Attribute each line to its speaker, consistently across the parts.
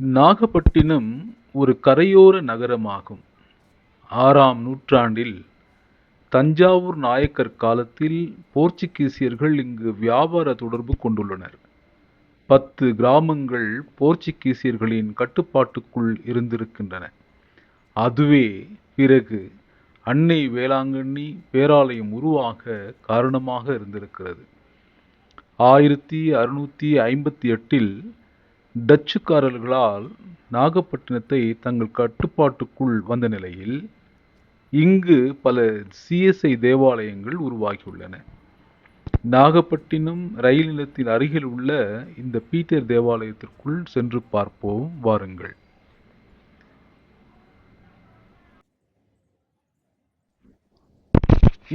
Speaker 1: நாகப்பட்டினம் ஒரு கரையோர நகரமாகும். ஆறாம் நூற்றாண்டில் தஞ்சாவூர் நாயக்கர் காலத்தில் போர்ச்சுகீசியர்கள் இங்கு வியாபார தொடர்பு கொண்டுள்ளனர். பத்து கிராமங்கள் போர்ச்சுகீசியர்களின் கட்டுப்பாட்டுக்குள் இருந்திருக்கின்றன. அதுவே பிறகு அன்னை வேளாங்கண்ணி பேராலயம் உருவாக காரணமாக இருந்திருக்கிறது. ஆயிரத்தி அறுநூற்றி ஐம்பத்தி எட்டில் டச்சுக்காரர்களால் நாகப்பட்டினத்தை தங்கள் கட்டுப்பாட்டுக்குள் வந்த நிலையில் இங்கு பல சிஎஸ்ஐ தேவாலயங்கள் உருவாகியுள்ளன. நாகப்பட்டினம் ரயில் நிலையத்தின் அருகில் உள்ள இந்த பீட்டர் தேவாலயத்திற்குள் சென்று பார்ப்போம் வாருங்கள்.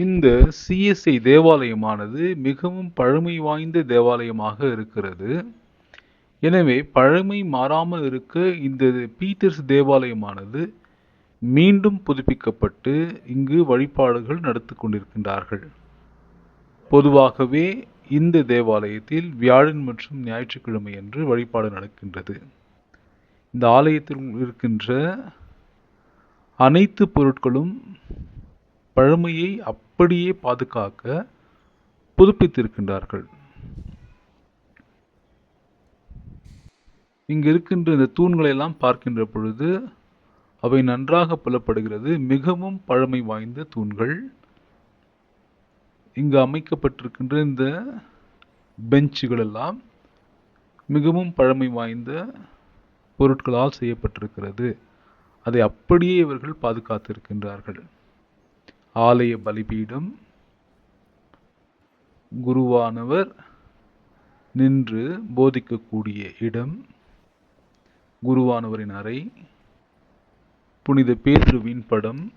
Speaker 1: இந்த சிஎஸ்ஐ தேவாலயமானது மிகவும் பழமை வாய்ந்த தேவாலயமாக இருக்கிறது. எனவே பழமை மாறாமல் இருக்க இந்த பீட்டர்ஸ் தேவாலயமானது மீண்டும் புதுப்பிக்கப்பட்டு இங்கு வழிபாடுகள் நடத்தி கொண்டிருக்கின்றார்கள். பொதுவாகவே இந்த தேவாலயத்தில் வியாழன் மற்றும் ஞாயிற்றுக்கிழமை அன்று வழிபாடு நடக்கின்றது. இந்த ஆலயத்தில் இருக்கின்ற அனைத்து பொருட்களும் பழமையை அப்படியே பாதுகாக்க புதுப்பித்திருக்கின்றார்கள். இங்கு இருக்கின்ற இந்த தூண்களை எல்லாம் பார்க்கின்ற பொழுது அவை நன்றாக புலப்படுகிறது. மிகவும் பழமை வாய்ந்த தூண்கள். இங்கு அமைக்கப்பட்டிருக்கின்ற இந்த பெஞ்சுகள் எல்லாம் மிகவும் பழமை வாய்ந்த பொருட்களால் செய்யப்பட்டிருக்கிறது. அதை அப்படியே இவர்கள் பாதுகாத்திருக்கின்றார்கள். ஆலய பலிபீடம் குருவானவர் நின்று போதிக்கக்கூடிய இடம் குருவானவரின் அறை புனித பேதுருவின் படம்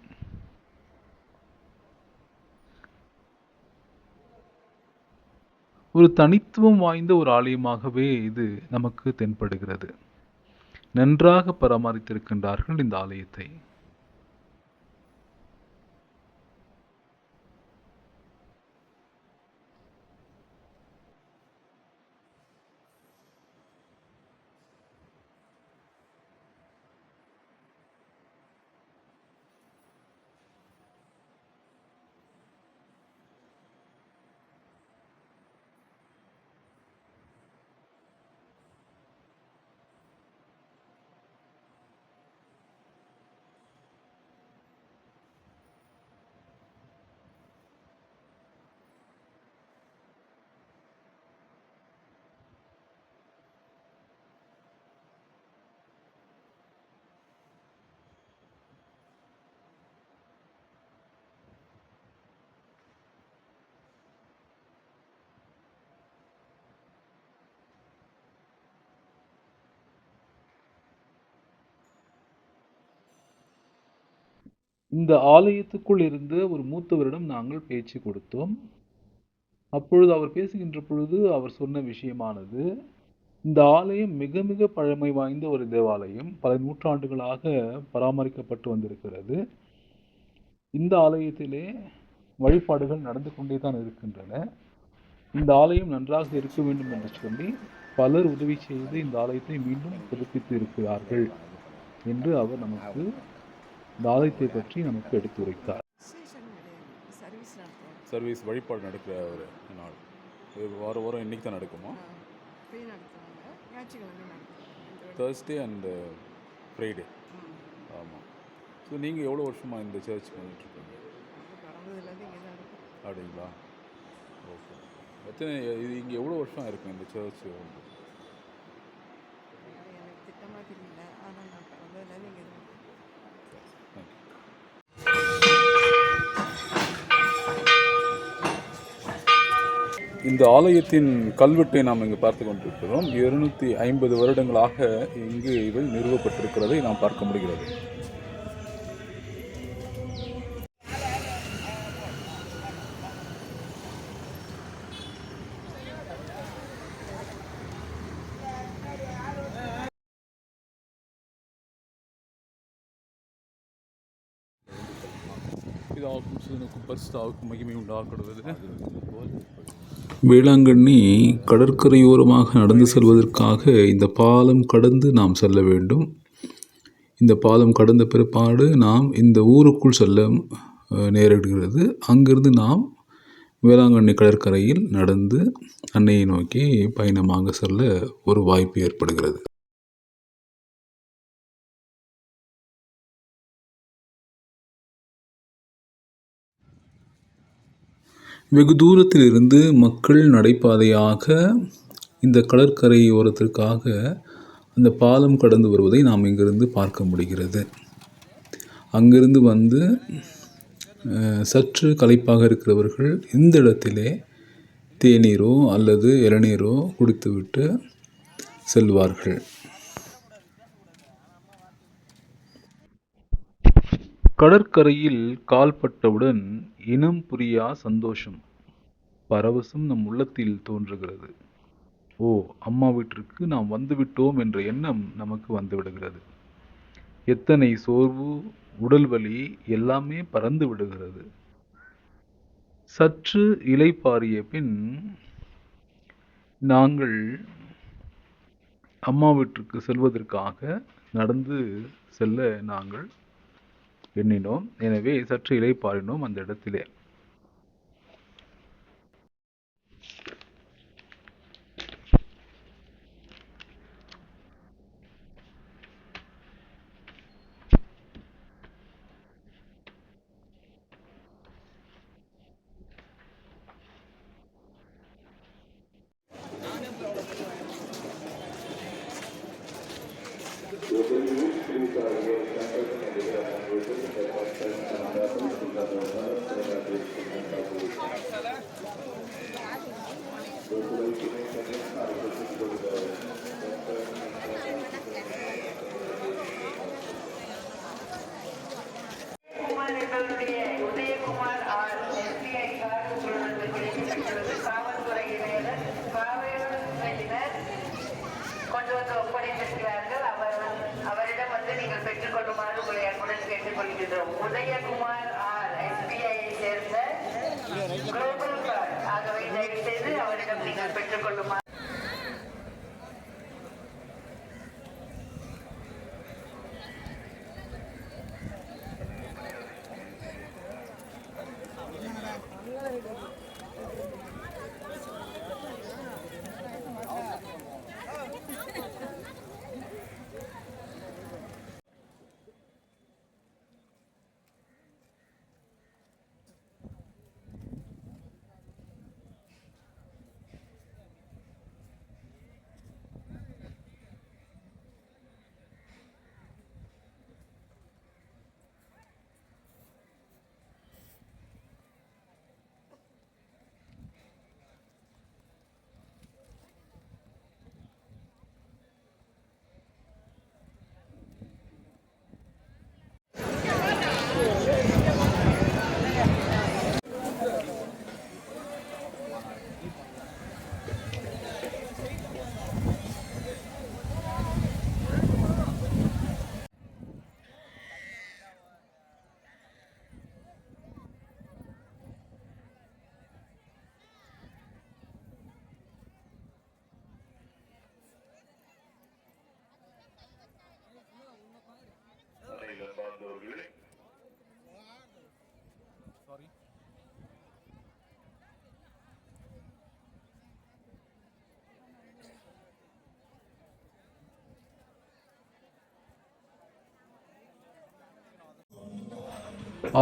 Speaker 1: ஒரு தனித்துவம் வாய்ந்த ஒரு ஆலயமாகவே இது நமக்கு தென்படுகிறது. நன்றாக பராமரித்திருக்கின்றார்கள் இந்த ஆலயத்தை. இந்த ஆலயத்துக்குள் இருந்த ஒரு மூத்தவரிடம் நாங்கள் பேச்சு கொடுத்தோம். அப்பொழுது அவர் பேசுகின்ற பொழுது அவர் சொன்ன விஷயமானது இந்த ஆலயம் மிக மிக பழமை வாய்ந்த ஒரு தேவாலயம். பல நூற்றாண்டுகளாக பராமரிக்கப்பட்டு வந்திருக்கிறது. இந்த ஆலயத்திலே வழிபாடுகள் நடந்து கொண்டே தான் இருக்கின்றன. இந்த ஆலயம் நன்றாக இருக்க வேண்டும் என்று சொல்லி பலர் உதவி செய்து இந்த ஆலயத்தை மீண்டும் புதுப்பித்து இருக்கிறார்கள் என்று அவர் நமக்கு இந்த பற்றி நமக்கு எடுத்துரைத்தார்.
Speaker 2: சர்வீஸ்
Speaker 3: வழிபாடு நடக்கிற ஒரு நாள். இது வாரம் வாரம் இன்னைக்கு தான் நடக்குமா? தேர்ஸ்டே அண்டு ஃப்ரைடே ஆமாம் ஸோ நீங்கள் எவ்வளோ வருஷமாக இந்த
Speaker 2: தான் இருக்கும்
Speaker 3: அப்படிங்களா? ஓகே எத்தனை இது இங்கே எவ்வளோ வருஷம் இருக்கும் இந்த சர்ச்சு வந்து? இந்த ஆலயத்தின் கல்வெட்டை நாம் இங்கு பார்த்து கொண்டிருக்கிறோம். இருநூற்றி ஐம்பது வருடங்களாக இங்கு இவை நிறுவப்பட்டிருக்கிறதை நாம் பார்க்க முடிகிறது. പിതാക്കും மகிமை പരിസ്ഥാക്കും മഹിമയുണ്ടാക്കണത്
Speaker 4: வேளாங்கண்ணி கடற்கரையோரமாக நடந்து செல்வதற்காக இந்த பாலம் கடந்து நாம் செல்ல வேண்டும். இந்த பாலம் கடந்த பிற்பாடு நாம் இந்த ஊருக்குள் செல்ல நேரிடுகிறது. அங்கிருந்து நாம் வேளாங்கண்ணி கடற்கரையில் நடந்து அன்னையை நோக்கி பயணமாக செல்ல ஒரு வாய்ப்பு ஏற்படுகிறது. வெகு தூரத்திலிருந்து மக்கள் நடைபாதையாக இந்த கடற்கரையோரத்திற்காக அந்த பாலம் கடந்து வருவதை நாம் இங்கிருந்து பார்க்க முடிகிறது. அங்கிருந்து வந்து சற்று களைப்பாக இருக்கிறவர்கள் இந்த இடத்திலே தேநீரோ அல்லது இளநீரோ குடித்துவிட்டு செல்வார்கள்.
Speaker 1: கடற்கரையில் கால்பட்டவுடன் இனம் புரியா சந்தோஷம். பரவசம் நம் உள்ளத்தில் தோன்றுகிறது. ஓ அம்மா வீட்டிற்கு நாம் வந்துவிட்டோம் என்ற எண்ணம் நமக்கு வந்துவிடுகிறது. எத்தனை சோர்வு உடல் வலி எல்லாமே பறந்து விடுகிறது. சற்று இலை பாரிய பின் நாங்கள் அம்மா வீட்டிற்கு செல்வதற்காக நடந்து செல்ல நாங்கள் எண்ணினோம். எனவே சற்று இலைப்பாறினோம் அந்த இடத்திலே.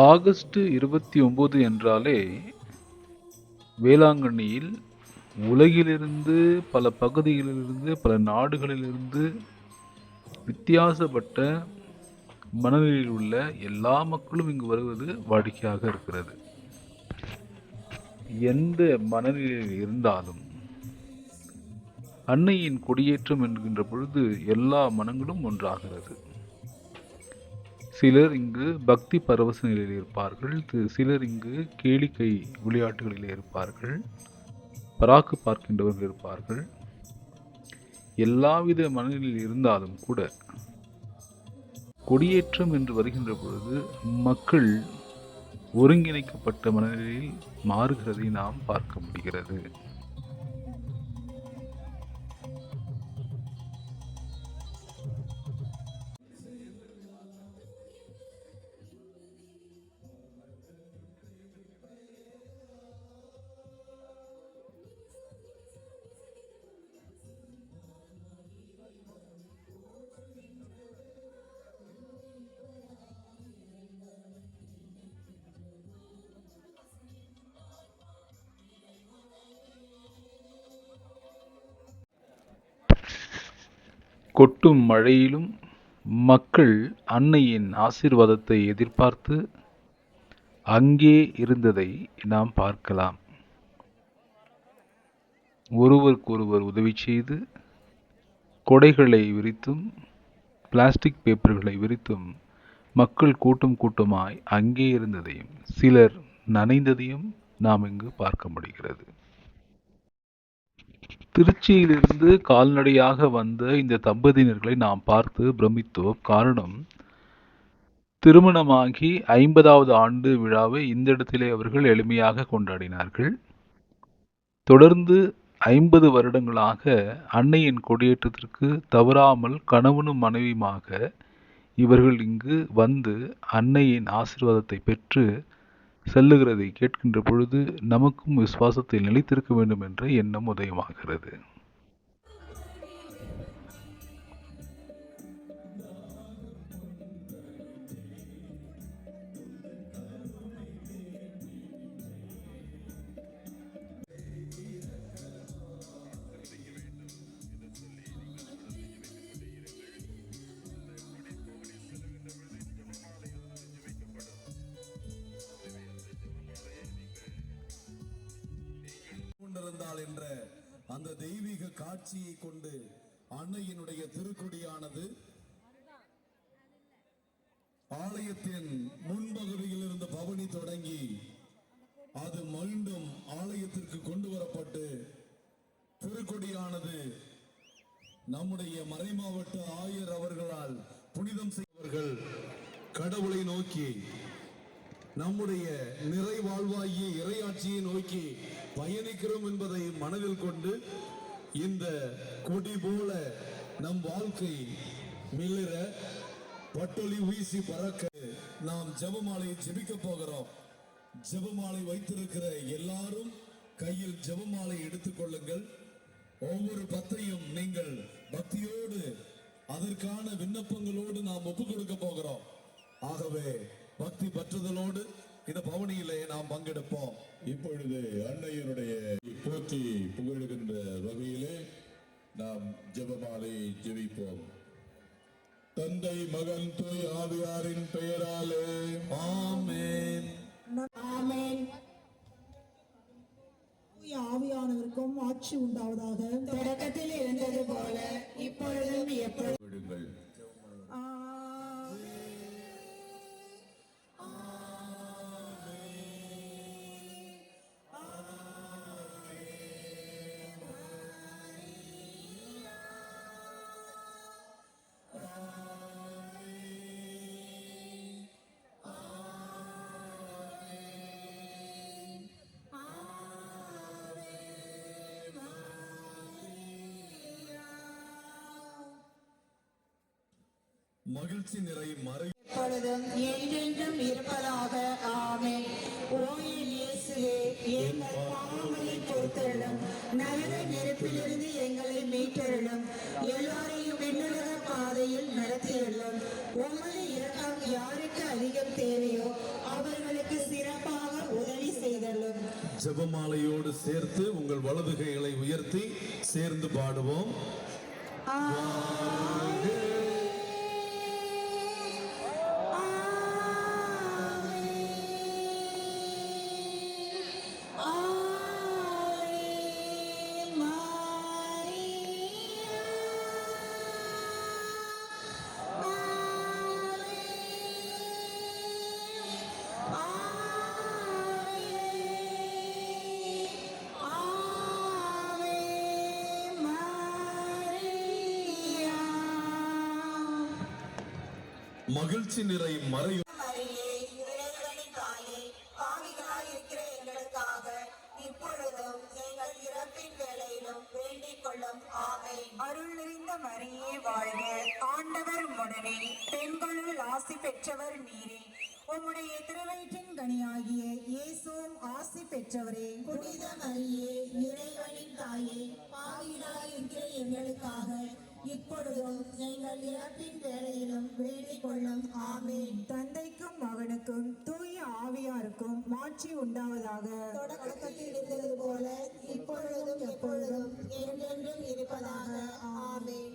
Speaker 1: ஆகஸ்ட் இருபத்தி ஒம்பது என்றாலே வேளாங்கண்ணியில் உலகிலிருந்து பல பகுதிகளிலிருந்து பல நாடுகளிலிருந்து வித்தியாசப்பட்ட மனநிலையில் உள்ள எல்லா மக்களும் இங்கு வருவது வாடிக்கையாக இருக்கிறது. எந்த மனநிலையில் இருந்தாலும் அன்னையின் கொடியேற்றம் என்கின்ற பொழுது எல்லா மனங்களும் ஒன்றாகிறது. சிலர் இங்கு பக்தி பரவச நிலையில் இருப்பார்கள். தி- சிலர் இங்கு கேளிக்கை விளையாட்டுகளில் இருப்பார்கள். பராக்கு பார்க்கின்றவர்கள் இருப்பார்கள். எல்லாவித மனநிலையில் இருந்தாலும் கூட கொடியேற்றம் என்று வருகின்ற பொழுது மக்கள் ஒருங்கிணைக்கப்பட்ட மனநிலையில் மாறுகிறதை நாம் பார்க்க முடிகிறது. கொட்டும் மழையிலும் மக்கள் அன்னையின் ஆசீர்வாதத்தை எதிர்பார்த்து அங்கே இருந்ததை நாம் பார்க்கலாம். ஒருவருக்கொருவர் உதவி செய்து கொடைகளை விரித்தும் பிளாஸ்டிக் பேப்பர்களை விரித்தும் மக்கள் கூட்டம் கூட்டமாய் அங்கே இருந்ததையும் சிலர் நனைந்ததையும் நாம் இங்கு பார்க்க முடிகிறது. திருச்சியிலிருந்து கால்நடையாக வந்த இந்த தம்பதியினர்களை நாம் பார்த்து பிரமித்தோம். காரணம் திருமணமாகி ஐம்பதாவது ஆண்டு விழாவை இந்த இடத்திலே அவர்கள் எளிமையாக கொண்டாடினார்கள். தொடர்ந்து ஐம்பது வருடங்களாக அன்னையின் கொடியேற்றத்திற்கு தவறாமல் கணவனும் மனைவியுமாக இவர்கள் இங்கு வந்து அன்னையின் ஆசிர்வாதத்தை பெற்று செல்லுகிறதை கேட்கின்ற பொழுது நமக்கும் விசுவாசத்தில் நிலைத்திருக்க வேண்டும் என்ற எண்ணம் உதயமாகிறது.
Speaker 5: கொண்டிருந்தாள் என்ற அந்த தெய்வீக காட்சியை கொண்டு அன்னையினுடைய திருக்குடியானது ஆலயத்தின் முன்பகுதியில் இருந்த பவனி தொடங்கி அது மீண்டும் ஆலயத்திற்கு கொண்டு வரப்பட்டு திருக்கொடியானது நம்முடைய மறைமாவட்ட ஆயர் அவர்களால் புனிதம் செய்வர்கள் கடவுளை நோக்கி நம்முடைய நிறைவாழ்வாகிய இறையாட்சியை நோக்கி பயணிக்கிறோம் என்பதை மனதில் கொண்டு இந்த கொடி போல நம் வாழ்க்கை மிளிர பட்டொலி வீசி பறக்க நாம் ஜெபமாலையை ஜெபிக்க போகிறோம். ஜபமாலை வைத்திருக்கிற எல்லாரும் கையில் ஜெபமாலை எடுத்துக்கொள்ளுங்கள் ஒவ்வொரு பத்தையும் நீங்கள் பக்தியோடு அதற்கான விண்ணப்பங்களோடு நாம் ஒப்புக் கொடுக்க போகிறோம். ஆகவே பக்தி பற்றுதலோடு இந்த பவனியிலே நாம் பங்கெடுப்போம்.
Speaker 6: இப்பொழுது அன்னையனுடைய போற்றி புகழுகின்ற வகையிலே நாம் ஜெபமாலை ஜெபிப்போம். தந்தை மகன் தூய் ஆவியாரின் பெயராலே
Speaker 5: ஆமென்.
Speaker 7: ஆமென். ஆவியானவருக்கும் ஆட்சி உண்டாவதாக. தொடக்கத்தில் இருந்தது போல இப்பொழுதும் எப்பொழுதும்.
Speaker 6: விடுங்கள்.
Speaker 5: மகிழ்ச்சி நிறை மறை
Speaker 7: எப்பொழுதும் என்றென்றும் இருப்பதாக ஆமென். ஓயில் இயேசுவே எங்கள் பாவங்களை பொறுத்தருளும். நரக நெருப்பிலிருந்து எங்களை மீட்டருளும். எல்லாரையும் விண்ணுலக பாதையில் நடத்தியுள்ளோம் உமது இரக்கம் யாருக்கு அதிகம் தேவையோ அவர்களுக்கு சிறப்பாக உதவி செய்தலும்
Speaker 5: ஜெபமாலையோடு சேர்த்து உங்கள் வலது கைகளை உயர்த்தி சேர்ந்து பாடுவோம்.
Speaker 7: வேண்டிக் கொள்ளும். ஆமென். அருள் நிறைந்த மரியே வாழ்க. ஆண்டவர் உடனே பெண்களுள் ஆசி பெற்றவர் நீரே. உம்முடைய திருவயிற்றின் கனியாகிய இயேசுவும் ஆசி பெற்றவரே. புனித மரியே இறைவனின் தாயே பாவிகளாய் இருக்கிற எங்களுக்காக இப்பொழுதும் எங்கள் இறப்பின் வேளையிலும் வேண்டிக் கொள்ளும். ஆமென். தந்தைக்கும் மகனுக்கும் தூய ஆவியாருக்கும் மாட்சி உண்டாவதாக. தொடக்கத்தில் இருந்தது போல இப்பொழுதும் எப்பொழுதும் என்றென்றும் இருப்பதாக. ஆமென்.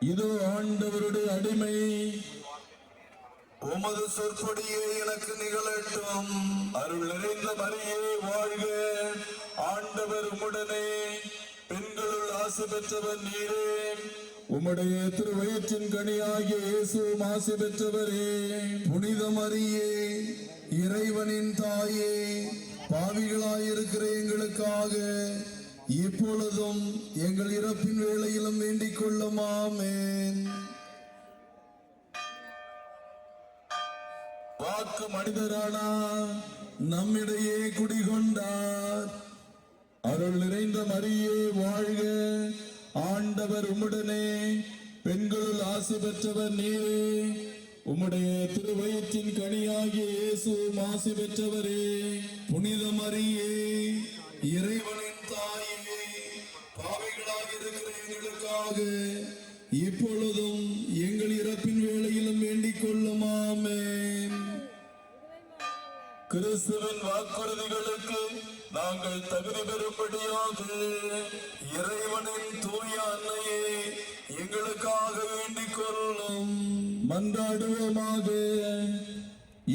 Speaker 5: இதோ ஆண்டவருடைய அடிமை. உமது சொற்படியே எனக்கு நிகழட்டும். அருள் நிறைந்த மரியே வாழ்க. ஆண்டவர் உடனே பெண்களுள் ஆசை பெற்றவர் நீரே. உம்முடைய திருவயிற்றின் கனியாகிய இயேசுவும் ஆசை பெற்றவரே. புனித மரியே இறைவனின் தாயே. பாவிகளாயிருக்கிற எங்களுக்காக இப்பொழுதும் எங்கள் இறப்பின் வேலையிலும் வேண்டிக் கொள்ளும். வாக்கு மனிதரானா நம்மிடையே குடிகொண்டார். அருள் நிறைந்த மரியே வாழ்க. ஆண்டவர் உம்முடனே பெண்களுள் ஆசி பெற்றவர் நீரே. உம்முடைய திருவயிற்றின் கனியாகிய இயேசு ஆசி பெற்றவரே. புனித மரியே இறைவன். உண்டாக இப்பொழுதும் எங்கள் இறப்பின் வேளையிலும் வேண்டிக் கொள்ளுமாமே. கிறிஸ்துவின் வாக்குறுதிகளுக்கு நாங்கள் தகுதி பெறும்படியாக இறைவனின் தூய அன்னையே எங்களுக்காக வேண்டிக் கொள்ளும். மன்றாடுவோமாக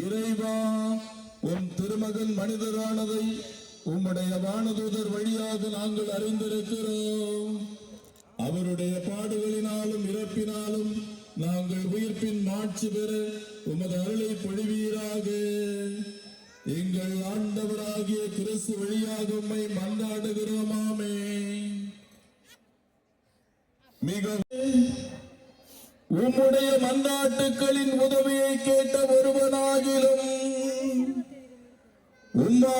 Speaker 5: இறைவா உம் திருமகன் மனிதரானதை உம்முடைய வானதூதர் வழியாக நாங்கள் அறிந்திருக்கிறோம். அவருடைய பாடுகளினாலும் இறப்பினாலும் நாங்கள் உயிர்ப்பின் மாட்சி பெற உமது அருளை பொழிவீராக. எங்கள் ஆண்டவராகிய கிறிஸ்து வழியாக உம்மை மன்றாடுகிறோமாமே மிக உம்முடைய மன்றாட்டுக்களின் உதவியை கேட்ட ஒருவனாகிலும் உம்மா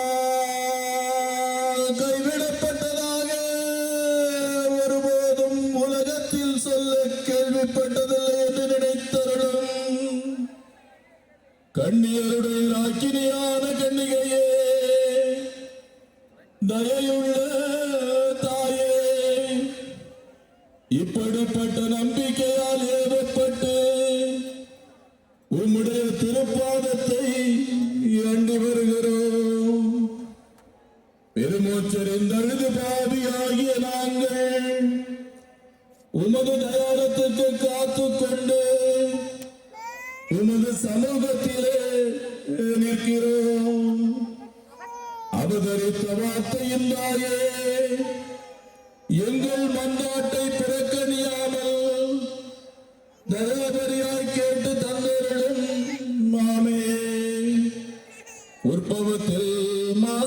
Speaker 5: പറയപ്പെട്ടത്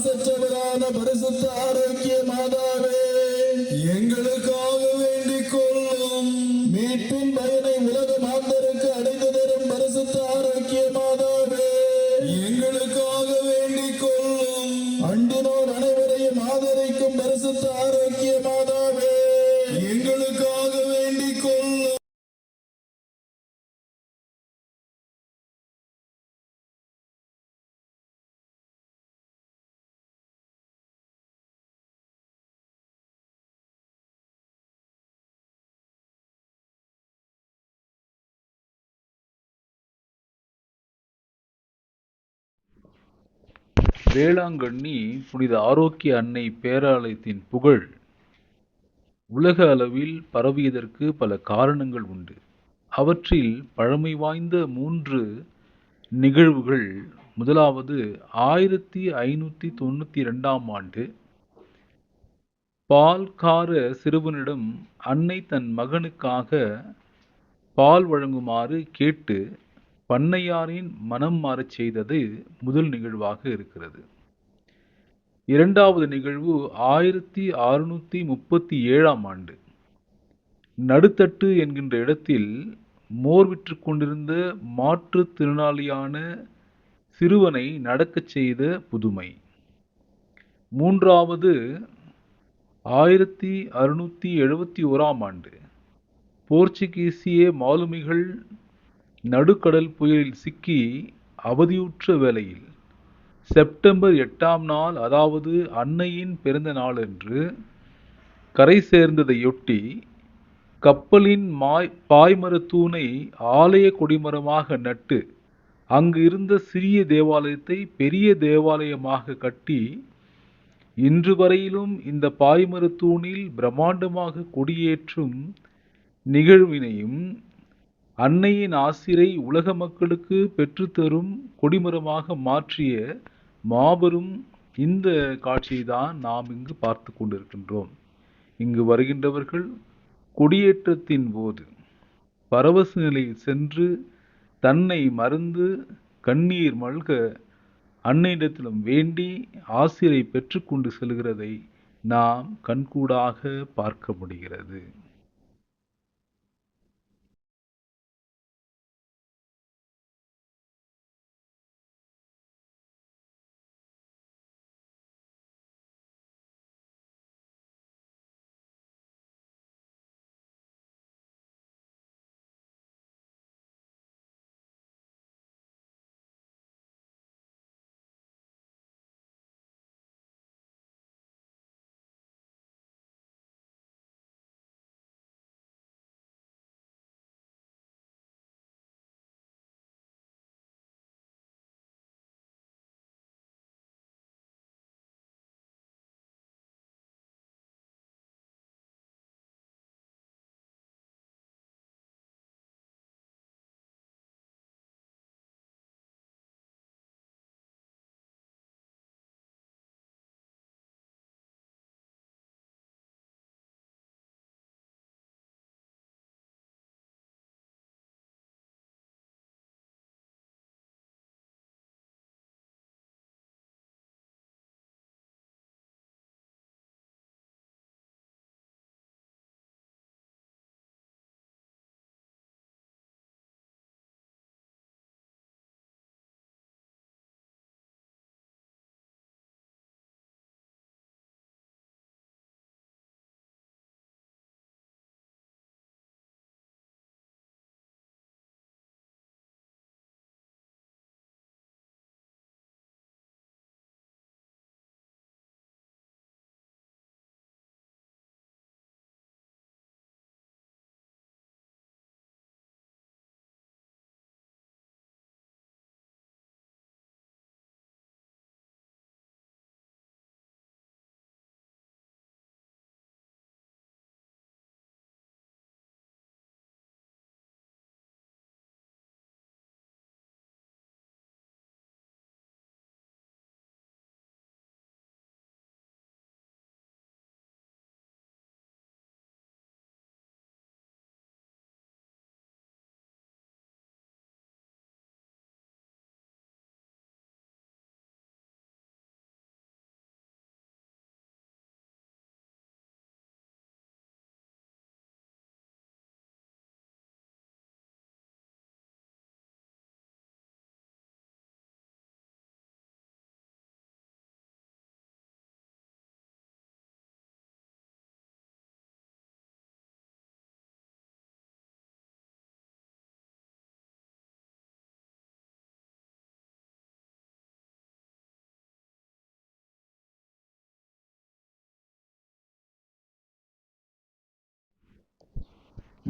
Speaker 5: மாசற்றவரான
Speaker 1: வேளாங்கண்ணி புனித ஆரோக்கிய அன்னை பேராலயத்தின் புகழ். உலக அளவில் பரவியதற்கு பல காரணங்கள் உண்டு. அவற்றில் பழமை வாய்ந்த மூன்று நிகழ்வுகள். முதலாவது ஆயிரத்தி ஐநூற்றி தொண்ணூற்றி ரெண்டாம் ஆண்டு. பால்கார சிறுவனிடம் அன்னை தன் மகனுக்காக பால் வழங்குமாறு கேட்டு பண்ணையாரின் மனம் மாறச் செய்தது முதல் நிகழ்வாக இருக்கிறது. இரண்டாவது நிகழ்வு ஆயிரத்தி அறுநூற்றி முப்பத்தி ஏழாம் ஆண்டு. நடுத்தட்டு என்கின்ற இடத்தில் மோர் விற்று கொண்டிருந்த மாற்றுத்திறனாளியான சிறுவனை நடக்கச் செய்த புதுமை. மூன்றாவது ஆயிரத்தி அறுநூற்றி எழுபத்தி ஓராம் ஆண்டு. போர்ச்சுகீசிய மாலுமிகள் நடுக்கடல் புயலில் சிக்கி அவதியுற்ற வேளையில் செப்டம்பர் எட்டாம் நாள் அதாவது அன்னையின் பிறந்த நாளன்று கரை சேர்ந்ததையொட்டி கப்பலின் மாய் பாய்மரத் தூணை ஆலய கொடிமரமாக நட்டு அங்கு இருந்த சிறிய தேவாலயத்தை பெரிய தேவாலயமாக கட்டி இன்று வரையிலும் இந்த பாய்மரத் தூணில் பிரம்மாண்டமாக கொடியேற்றும் நிகழ்வினையும் அன்னையின் ஆசிரை உலக மக்களுக்கு பெற்றுத்தரும் கொடிமரமாக மாற்றிய மாபெரும் இந்த காட்சியை தான் நாம் இங்கு பார்த்து கொண்டிருக்கின்றோம். இங்கு வருகின்றவர்கள் கொடியேற்றத்தின் போது பரவச நிலையில் சென்று தன்னை மறந்து கண்ணீர் மல்க அன்னையிடத்திலும் வேண்டி ஆசிரை பெற்றுக்கொண்டு செல்கிறதை நாம் கண்கூடாக பார்க்க முடிகிறது.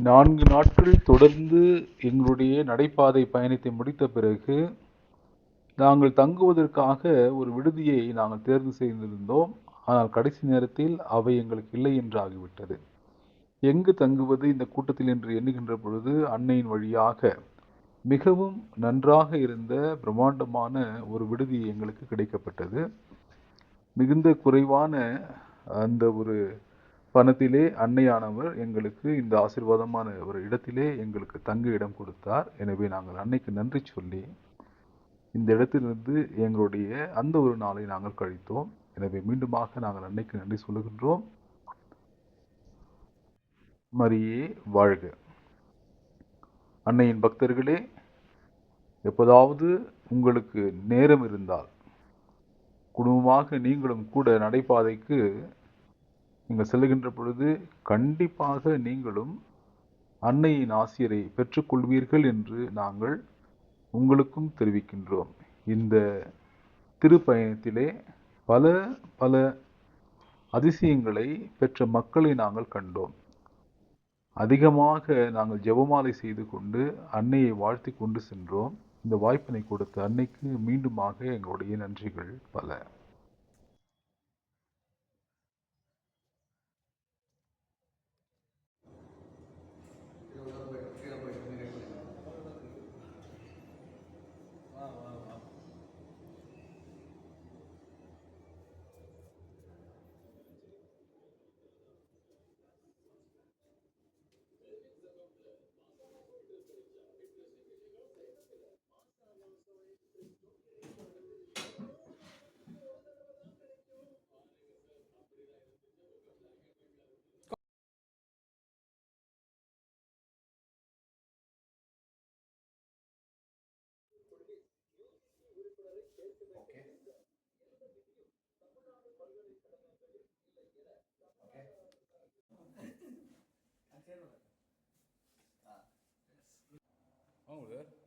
Speaker 1: நான்கு நாட்கள் தொடர்ந்து எங்களுடைய நடைபாதை பயணத்தை முடித்த பிறகு நாங்கள் தங்குவதற்காக ஒரு விடுதியை நாங்கள் தேர்வு செய்திருந்தோம். ஆனால் கடைசி நேரத்தில் அவை எங்களுக்கு இல்லை என்று ஆகிவிட்டது எங்கு தங்குவது இந்த கூட்டத்தில் என்று எண்ணுகின்ற பொழுது அன்னையின் வழியாக மிகவும் நன்றாக இருந்த பிரம்மாண்டமான ஒரு விடுதி எங்களுக்கு கிடைக்கப்பட்டது. மிகுந்த குறைவான அந்த ஒரு பணத்திலே அன்னையானவர் எங்களுக்கு இந்த ஆசீர்வாதமான ஒரு இடத்திலே எங்களுக்கு தங்க இடம் கொடுத்தார். எனவே நாங்கள் அன்னைக்கு நன்றி சொல்லி இந்த இடத்திலிருந்து எங்களுடைய அந்த ஒரு நாளை நாங்கள் கழித்தோம். எனவே மீண்டுமாக நாங்கள் அன்னைக்கு நன்றி சொல்லுகின்றோம். மரியே வாழ்க. அன்னையின் பக்தர்களே எப்போதாவது உங்களுக்கு நேரம் இருந்தால் குடும்பமாக நீங்களும் கூட நடைபாதைக்கு நீங்கள் செல்லுகின்ற பொழுது கண்டிப்பாக நீங்களும் அன்னையின் ஆசிரியரை பெற்றுக்கொள்வீர்கள் என்று நாங்கள் உங்களுக்கும் தெரிவிக்கின்றோம். இந்த திருப்பயணத்திலே பல பல அதிசயங்களை பெற்ற மக்களை நாங்கள் கண்டோம். அதிகமாக நாங்கள் ஜெபமாலை செய்து கொண்டு அன்னையை வாழ்த்தி கொண்டு சென்றோம். இந்த வாய்ப்பினை கொடுத்த அன்னைக்கு மீண்டுமாக எங்களுடைய நன்றிகள் பல.
Speaker 3: Okay. Oh, good.